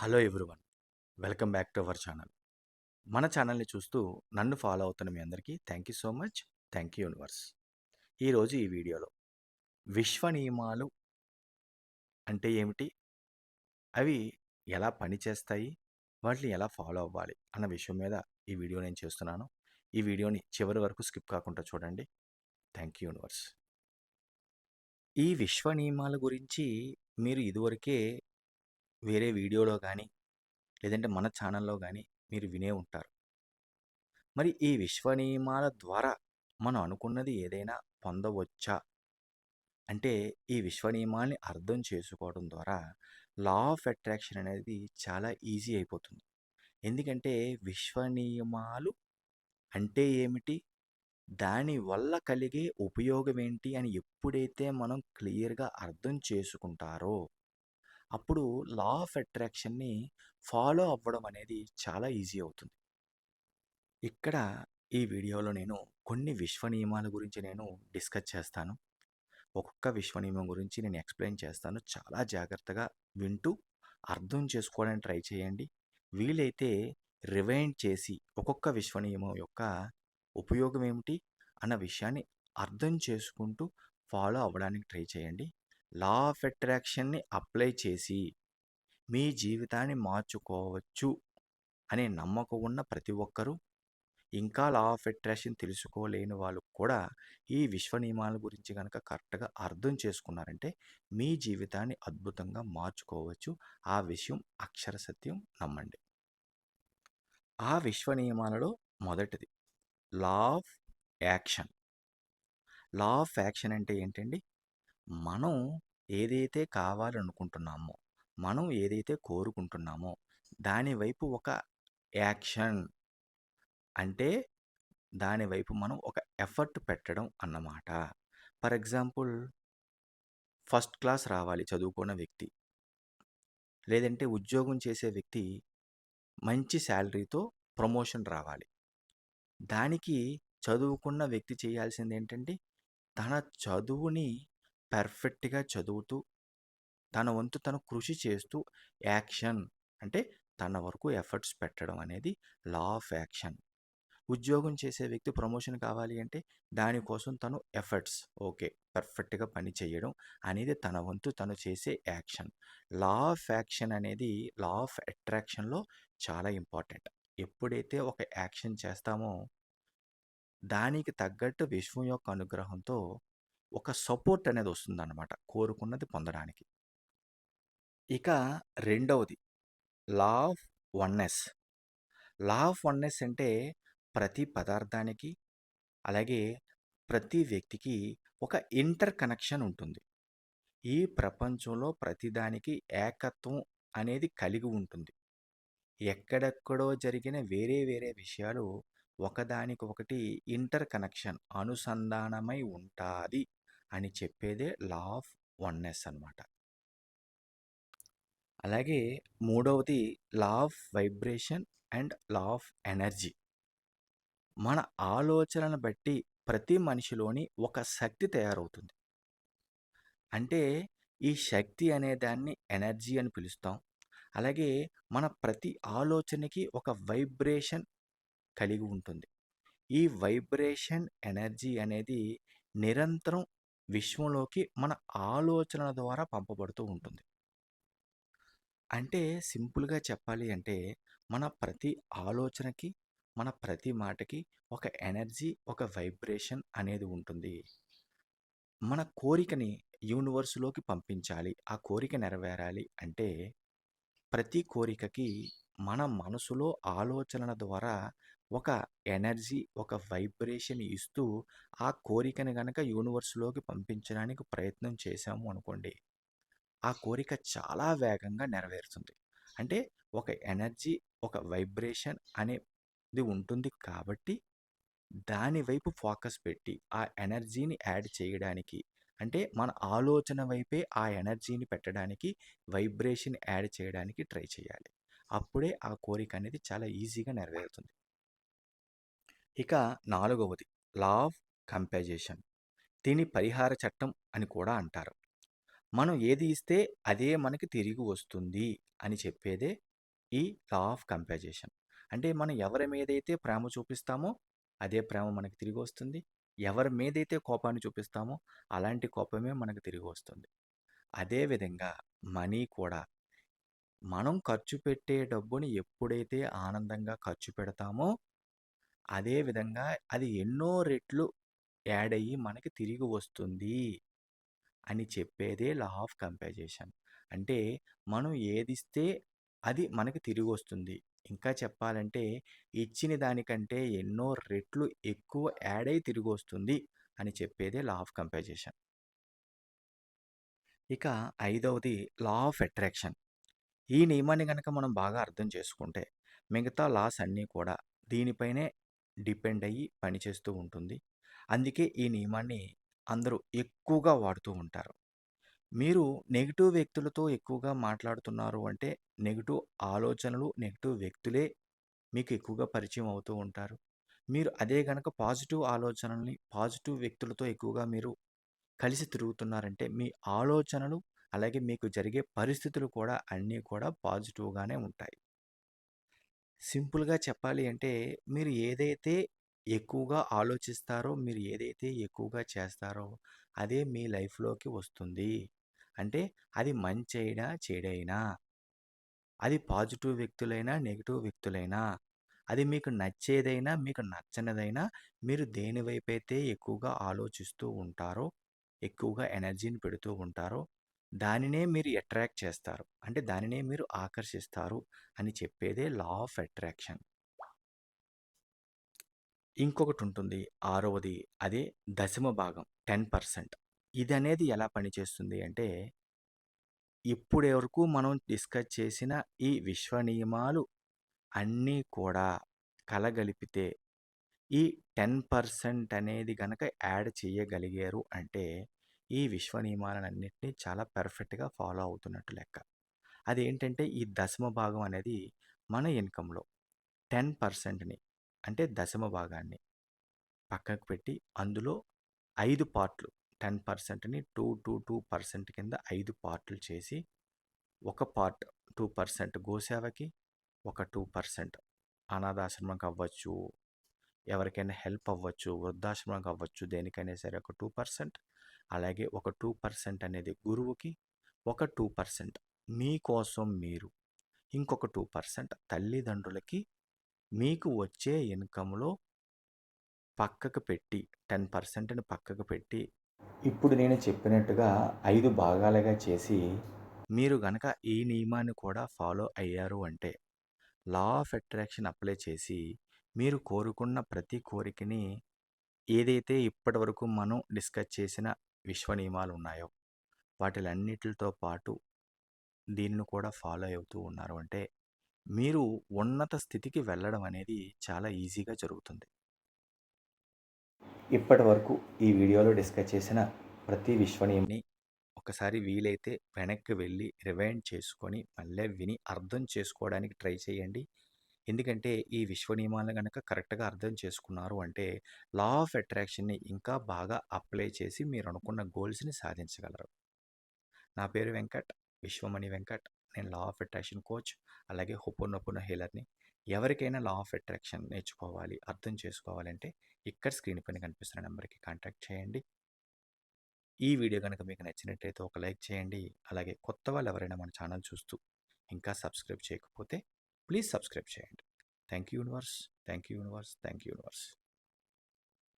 Hello everyone. Welcome back to our channel. మన ఛానల్ని చూస్తూ నన్ను ఫాలో అవుతున్న మీ అందరికీ thank you so much. Thank you universe ఈరోజు ఈ వీడియోలో విశ్వ నియమాలు అంటే ఏమిటి? అవి ఎలా పనిచేస్తాయి వాటిని ఎలా ఫాలో అవ్వాలి? అన్న విషయం మీద ఈ వీడియో నేను చేస్తున్నాను. ఈ వీడియోని చివరి వరకు స్కిప్ కాకుండా చూడండి. Thank you universe. ఈ విశ్వ నియమాల గురించి మీరు ఇదివరకే వేరే వీడియోలో కానీ లేదంటే మన ఛానల్లో కానీ మీరు వినే ఉంటారు. మరి ఈ విశ్వ నియమాల ద్వారా మనం అనుకున్నది ఏదైనా పొందవచ్చా? అంటే ఈ విశ్వ నియమాల్ని అర్థం చేసుకోవడం ద్వారా లా ఆఫ్ అట్రాక్షన్ అనేది చాలా ఈజీ అయిపోతుంది. ఎందుకంటే విశ్వ నియమాలు అంటే ఏమిటి? దానివల్ల కలిగే ఉపయోగం ఏంటి అని ఎప్పుడైతే మనం క్లియర్గా అర్థం చేసుకుంటారో అప్పుడు లా ఆఫ్ అట్రాక్షన్ని ఫాలో అవ్వడం అనేది చాలా ఈజీ అవుతుంది. ఇక్కడ ఈ వీడియోలో నేను కొన్ని విశ్వ నియమాల గురించి నేను డిస్కస్ చేస్తాను. ఒక్కొక్క విశ్వ నియమం గురించి నేను ఎక్స్ప్లెయిన్ చేస్తాను. చాలా జాగ్రత్తగా వింటూ అర్థం చేసుకోవడానికి ట్రై చేయండి. వీలైతే రివైండ్ చేసి ఒక్కొక్క విశ్వ నియమం యొక్క ఉపయోగం ఏమిటి అన్న విషయాన్ని అర్థం చేసుకుంటూ ఫాలో అవ్వడానికి ట్రై చేయండి. లా ఆఫ్ అట్రాక్షన్ని అప్లై చేసి మీ జీవితాన్ని మార్చుకోవచ్చు అనే నమ్మకం ఉన్న ప్రతి ఒక్కరూ ఇంకా లా ఆఫ్ అట్రాక్షన్ తెలుసుకోలేని వాళ్ళు కూడా ఈ విశ్వ నియమాల గురించి కనుక కరెక్ట్గా అర్థం చేసుకున్నారంటే మీ జీవితాన్ని అద్భుతంగా మార్చుకోవచ్చు. ఆ విషయం అక్షర సత్యం నమ్మండి. ఆ విశ్వ నియమాలలో మొదటిది law of action law of action అంటే ఏంటండి? మనం ఏదైతే కావాలనుకుంటున్నామో మనం ఏదైతే కోరుకుంటున్నామో దాని వైపు ఒక యాక్షన్ అంటే దాని వైపు మనం ఒక ఎఫర్ట్ పెట్టడం అన్నమాట. ఫర్ ఎగ్జాంపుల్ ఫస్ట్ క్లాస్ రావాలి చదువుకున్న వ్యక్తి. లేదంటే ఉద్యోగం చేసే వ్యక్తి మంచి శాలరీతో ప్రమోషన్ రావాలి. దానికి చదువుకున్న వ్యక్తి చేయాల్సింది ఏంటంటే తన చదువుని పర్ఫెక్ట్గా చదువుతూ తన వంతు తను కృషి చేస్తూ యాక్షన్ అంటే తన వరకు ఎఫర్ట్స్ పెట్టడం అనేది లా ఆఫ్ యాక్షన్. ఉద్యోగం చేసే వ్యక్తి ప్రమోషన్ కావాలి అంటే దానికోసం తను ఎఫర్ట్స్ ఓకే పర్ఫెక్ట్గా పని చేయడం అనేది తన వంతు తను చేసే యాక్షన్. లా ఆఫ్ యాక్షన్ అనేది లా ఆఫ్ అట్రాక్షన్లో చాలా ఇంపార్టెంట్. ఎప్పుడైతే ఒక యాక్షన్ చేస్తామో దానికి తగ్గట్టు విశ్వం యొక్క అనుగ్రహంతో ఒక సపోర్ట్ అనేది వస్తుందన్నమాట కోరుకున్నది పొందడానికి. ఇక రెండవది law of oneness. Law of oneness అంటే ప్రతి పదార్థానికి అలాగే ప్రతి వ్యక్తికి ఒక ఇంటర్ కనెక్షన్ ఉంటుంది. ఈ ప్రపంచంలో ప్రతిదానికి ఏకత్వం అనేది కలిగి ఉంటుంది. ఎక్కడెక్కడో జరిగిన వేరే వేరే విషయాలు ఒకదానికి ఒకటి ఇంటర్ కనెక్షన్ అనుసంధానమై ఉంటుంది. అని చెప్పేదే లా ఆఫ్ వన్నెస్ అనమాట అలాగే మూడవది law of vibration and law of energy. మన ఆలోచనను బట్టి ప్రతి మనిషిలోని ఒక శక్తి తయారవుతుంది. అంటే ఈ శక్తి అనే దాన్ని ఎనర్జీ అని పిలుస్తాం. అలాగే మన ప్రతి ఆలోచనకి ఒక వైబ్రేషన్ కలిగి ఉంటుంది. ఈ వైబ్రేషన్ ఎనర్జీ అనేది నిరంతరం విశ్వంలోకి మన ఆలోచనల ద్వారా పంపబడుతూ ఉంటుంది. అంటే సింపుల్గా చెప్పాలి అంటే మన ప్రతి ఆలోచనకి మన ప్రతి మాటకి ఒక ఎనర్జీ ఒక వైబ్రేషన్ అనేది ఉంటుంది. మన కోరికని యూనివర్స్లోకి పంపించాలి. ఆ కోరిక నెరవేరాలి అంటే ప్రతి కోరికకి మన మనసులో ఆలోచనల ద్వారా ఒక ఎనర్జీ ఒక వైబ్రేషన్ ఇస్తూ ఆ కోరికను గనక యూనివర్స్లోకి పంపించడానికి ప్రయత్నం చేశాము అనుకోండి ఆ కోరిక చాలా వేగంగా నెరవేరుతుంది. అంటే ఒక ఎనర్జీ ఒక వైబ్రేషన్ అనేది ఉంటుంది కాబట్టి దాని వైపు ఫోకస్ పెట్టి ఆ ఎనర్జీని యాడ్ చేయడానికి అంటే మన ఆలోచన వైపే ఆ ఎనర్జీని పెట్టడానికి వైబ్రేషన్ యాడ్ చేయడానికి ట్రై చేయాలి. అప్పుడే ఆ కోరిక అనేది చాలా ఈజీగా నెరవేరుతుంది. ఇక నాలుగవది లా ఆఫ్ కంపాజేషన్ దీని పరిహార చట్టం అని కూడా అంటారు మనం ఏది ఇస్తే అదే మనకి తిరిగి వస్తుంది అని చెప్పేదే ఈ లా ఆఫ్ కంపాజేషన్. అంటే మనం ఎవరి మీదైతే ప్రేమ చూపిస్తామో అదే ప్రేమ మనకి తిరిగి వస్తుంది. ఎవరి మీదైతే కోపాన్ని చూపిస్తామో అలాంటి కోపమే మనకు తిరిగి వస్తుంది. అదే విధంగా మనీ కూడా మనం ఖర్చు పెట్టే డబ్బుని ఎప్పుడైతే ఆనందంగా ఖర్చు పెడతామో అదే విధంగా అది ఎన్నో రెట్లు యాడ్ అయ్యి మనకి తిరిగి వస్తుంది అని చెప్పేదే లా ఆఫ్ కంపాజేషన్. అంటే మనం ఏదిస్తే అది మనకి తిరిగి వస్తుంది. ఇంకా చెప్పాలంటే ఇచ్చిన దానికంటే ఎన్నో రెట్లు ఎక్కువ యాడ్ అయ్యి తిరిగి వస్తుంది అని చెప్పేదే లా ఆఫ్ కంపాజేషన్. ఇక ఐదవది లా ఆఫ్ అట్రాక్షన్. ఈ నియమాన్ని కనుక మనం బాగా అర్థం చేసుకుంటే మిగతా లాస్ అన్నీ కూడా దీనిపైనే డిపెండ్ అయ్యి పనిచేస్తూ ఉంటుంది. అందుకే ఈ నియమాన్ని అందరూ ఎక్కువగా వాడుతూ ఉంటారు. మీరు నెగిటివ్ వ్యక్తులతో ఎక్కువగా మాట్లాడుతున్నారు అంటే నెగిటివ్ ఆలోచనలు, నెగిటివ్ వ్యక్తులే మీకు ఎక్కువగా పరిచయం అవుతూ ఉంటారు. మీరు అదే గనక పాజిటివ్ ఆలోచనల్ని, పాజిటివ్ వ్యక్తులతో ఎక్కువగా మీరు కలిసి తిరుగుతున్నారంటే మీ ఆలోచనలు, అలాగే మీకు జరిగే పరిస్థితులు కూడా అన్నీ కూడా పాజిటివ్‌గానే ఉంటాయి. సింపుల్‌గా చెప్పాలి అంటే మీరు ఏదైతే ఎక్కువగా ఆలోచిస్తారో, మీరు ఏదైతే ఎక్కువగా చేస్తారో అదే మీ లైఫ్‌లోకి వస్తుంది. అంటే అది మంచైనా, చెడైనా. అది పాజిటివ్ వ్యక్తులైనా, నెగెటివ్ వ్యక్తులైనా. అది మీకు నచ్చేదైనా, మీకు నచ్చనిదైనా మీరు దేని వైపైతే ఎక్కువగా ఆలోచిస్తూ ఉంటారో, ఎక్కువగా ఎనర్జీని పెడుతూ ఉంటారో దానినే మీరు అట్రాక్ట్ చేస్తారు. అంటే దానినే మీరు ఆకర్షిస్తారు అని చెప్పేదే లా ఆఫ్ అట్రాక్షన్. ఇంకొకటుంటుంది ఆరవది అదే దశమ భాగం 10%. ఇదనేది ఎలా పనిచేస్తుంది అంటే ఇప్పటి వరకు మనం డిస్కస్ చేసిన ఈ విశ్వ నియమాలు అన్నీ కూడా కలగలిపితే ఈ 10% అనేది గనక యాడ్ చేయగలిగారు అంటే ఈ విశ్వ నియమాలన్నింటినీ చాలా పెర్ఫెక్ట్గా ఫాలో అవుతున్నట్టు లెక్క. అదేంటంటే ఈ దశమ భాగం అనేది మన ఇన్కంలో టెన్ పర్సెంట్ని అంటే దశమ భాగాన్ని పక్కకు పెట్టి అందులో ఐదు పార్ట్‌లు టెన్ పర్సెంట్ని టూ టూ టూ పర్సెంట్ కింద ఐదు పార్ట్‌లు చేసి ఒక పార్ట్ టూ పర్సెంట్ గోసేవకి, ఒక టూ పర్సెంట్ అనాథాశ్రమంకి అవ్వచ్చు, ఎవరికైనా హెల్ప్ అవ్వచ్చు, వృద్ధాశ్రమంకి అవ్వచ్చు, దేనికైనా సరే ఒక టూ పర్సెంట్ అలాగే ఒక టూ పర్సెంట్ అనేది గురువుకి, ఒక టూ పర్సెంట్ మీకోసం మీరు, ఇంకొక టూ పర్సెంట్ తల్లిదండ్రులకి మీకు వచ్చే ఇన్కంలో పక్కకు పెట్టి టెన్ పర్సెంట్ని పక్కకు పెట్టి ఇప్పుడు నేను చెప్పినట్టుగా ఐదు భాగాలుగా చేసి మీరు గనక ఈ నియమాన్ని కూడా ఫాలో అయ్యారు అంటే లా ఆఫ్ అట్రాక్షన్ అప్లై చేసి మీరు కోరుకున్న ప్రతి కోరికని ఏదైతే ఇప్పటివరకు మనం డిస్కస్ చేసిన విశ్వ నియమాలు ఉన్నాయో వాటిలన్నిటితో పాటు దీనిని కూడా ఫాలో అవుతూ ఉన్నారు అంటే మీరు ఉన్నత స్థితికి వెళ్ళడం అనేది చాలా ఈజీగా జరుగుతుంది. ఇప్పటివరకు ఈ వీడియోలో డిస్కస్ చేసిన ప్రతి విశ్వ నియమాన్ని ఒకసారి వీలైతే వెనక్కి వెళ్ళి రివైండ్ చేసుకొని మళ్ళీ విని అర్థం చేసుకోవడానికి ట్రై చేయండి. ఎందుకంటే ఈ విశ్వ నియమాలను కనుక కరెక్ట్‌గా అర్థం చేసుకున్నారు అంటే లా ఆఫ్ అట్రాక్షన్‌ని ఇంకా బాగా అప్లై చేసి మీరు అనుకున్న గోల్స్‌ని సాధించగలరు. నా పేరు వెంకట్. విశ్వమణి వెంకట్. నేను లా ఆఫ్ అట్రాక్షన్ కోచ్. అలాగే హోపోనోపోనో హీలర్‌ని. ఎవరికైనా లా ఆఫ్ అట్రాక్షన్ నేర్చుకోవాలి, అర్థం చేసుకోవాలంటే ఇక్కడ స్క్రీన్ పైన కనిపిస్తున్న నెంబర్‌కి కాంటాక్ట్ చేయండి. ఈ వీడియో కనుక మీకు నచ్చినట్టయితే ఒక లైక్ చేయండి. అలాగే కొత్త వాళ్ళు ఎవరైనా మన ఛానల్ చూస్తూ ఇంకా సబ్స్క్రైబ్ చేయకపోతే Please subscribe, share. Thank you, universe. Thank you, universe. Thank you, universe.